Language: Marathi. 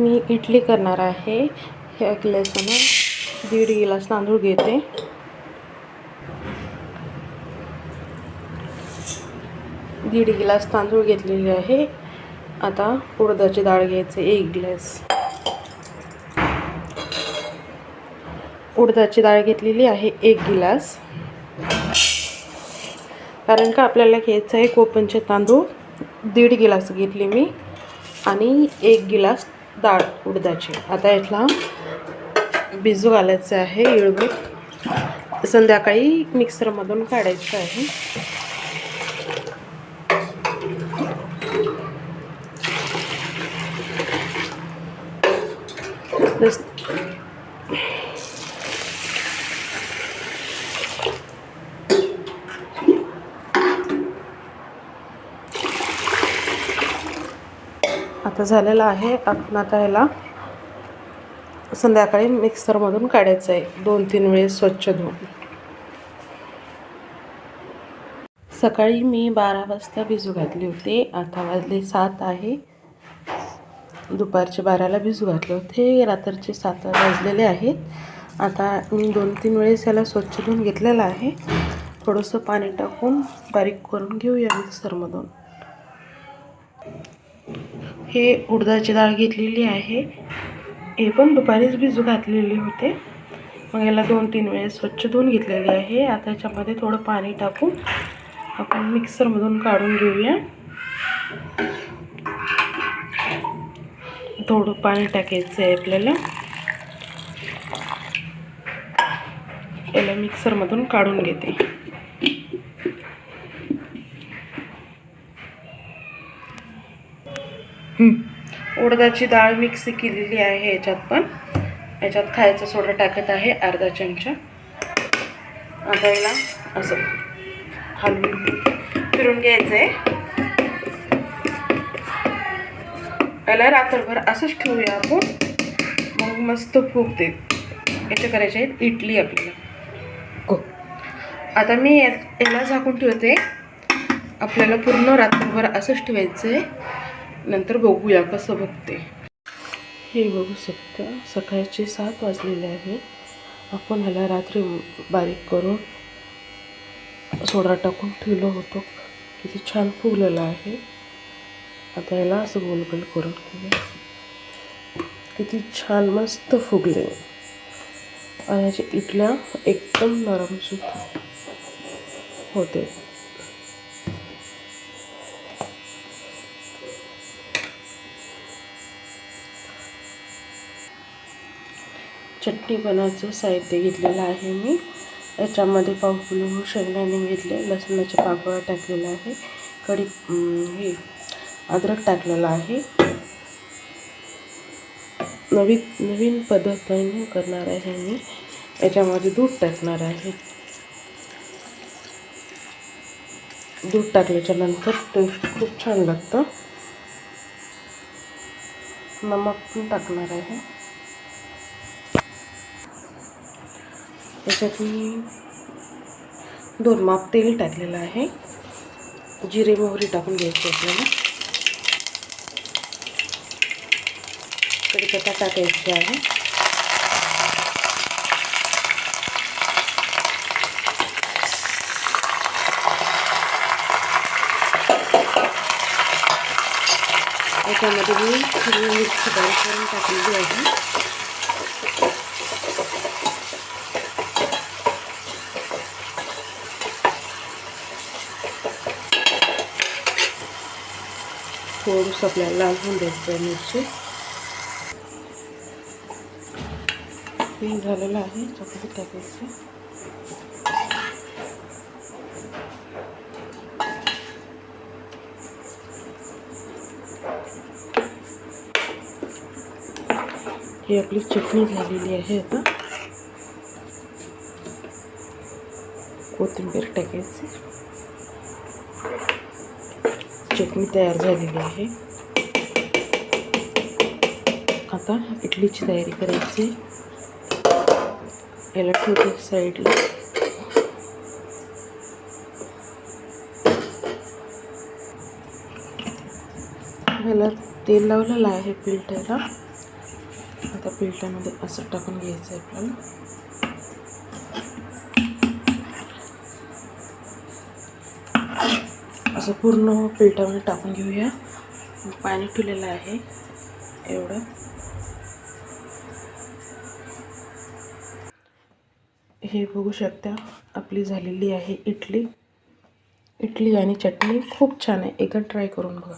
मी इडली करणार आहे. ह्या गिलासानं दीड गिलास तांदूळ घेते. दीड गिलास तांदूळ घेतलेले आहे. आता उडदाची डाळ घ्यायचे एक गिलास. उडदाची डाळ घेतलेली आहे एक गिलास. कारण का आपल्याला घ्यायचं आहे कोकणचे तांदूळ. दीड गिलास घेतले मी. आणि एक गिलास डाळ उडदाची. आता यातला भिजू घालायचं आहे इळबीट संध्याकाळी मिक्सरमधून काढायचं आहे. बस आता झालेलं आहे. आपण आता ह्याला संध्याकाळी मिक्सरमधून काढायचं आहे. दोन तीन वेळेस स्वच्छ धुवून. सकाळी मी बारा वाजता भिजू घातले होते. आता वाजले सात आहे. दुपारचे बाराला भिजू घातले होते. रात्रीचे सात वाजलेले आहेत. आता मी दोन तीन वेळेस याला स्वच्छ धुवून घेतलेलं आहे. थोडंसं पाणी टाकून बारीक करून घेऊया मिक्सरमधून. हे उडदाची डाळ घेतलेली आहे. हे पण दुपारीच भिजू घातलेले होते. मग याला दोन तीन वेळेस स्वच्छ धुवून घेतलेले आहे. आता याच्यामध्ये थोडं पाणी टाकून आपण मिक्सरमधून काढून घेऊया. थोडं पाणी टाकायचं आहे आपल्याला. याला मिक्सरमधून काढून घेते. उडदाची डाळ मिक्स केलेली आहे याच्यात पण. याच्यात खायचा सोडा टाकत आहे अर्धा चमचा. आता याला असं हलवून फिरून घ्यायचं आहे याला रात्रभर असंच ठेवूया आपण. मग मस्त फुगते याचे करायचे आहेत इडली आपल्याला. हो. आता मी याला झाकून ठेवते. आपल्याला पूर्ण रात्रभर असंच ठेवायचं आहे नंतर बघूया कसं बघते. हे बघू शकता सकाळचे सात वाजलेले आहे. आपण ह्याला रात्री बारीक करून सोडा टाकून ठेवलं होतं. किती छान फुगलेलं आहे. आता ह्याला असं गोल गोल करून घेऊया. किती छान मस्त फुगले. आणि याच्या इटल्या एकदम नरम सुद्धा होते. चटणी बनवायचं साहित्य घेतलेलं आहे मी. याच्यामध्ये पाव किलो शेंगदाणे घेतले लसणाच्या पाकळ्या टाकलेला आहे कढी हे अद्रक टाकलेलं आहे. नवीन नवीन पद्धतीने करणार आहे मी. याच्यामध्ये दूध टाकणार आहे. दूध टाकल्याच्या नंतर टेस्ट खूप छान लागतं. नमक पण टाकणार आहे. याच्यात मी दोन माप तेल टाकलेलं आहे. जिरे मोहरी टाकून घ्यायची आपल्याला. कडीपत्ता टाकायची आहे. त्याच्यामध्ये मी हिरवी मिरची बारीक करून टाकलेली आहे. थोडंसं आपल्याला होऊन द्यायचं आहे मिरची हे आता कोथिंबीर टाकायची चटणी तयार झालेली आहे. आता इडलीची तयारी करायची. याला ठेवते साईडला. ह्याला तेल लावलेलं आहे पिलट्याला आता पिठामध्ये असं टाकून घ्यायचं आहे आपल्याला. असं पूर्ण पिठामध्ये टाकून घेऊया. पाणी ठेवलेलं आहे एवढं. हे बघू शकता आपली झालेली आहे इडली. इडली आणि चटणी खूप छान आहे. एकदा ट्राय करून बघा.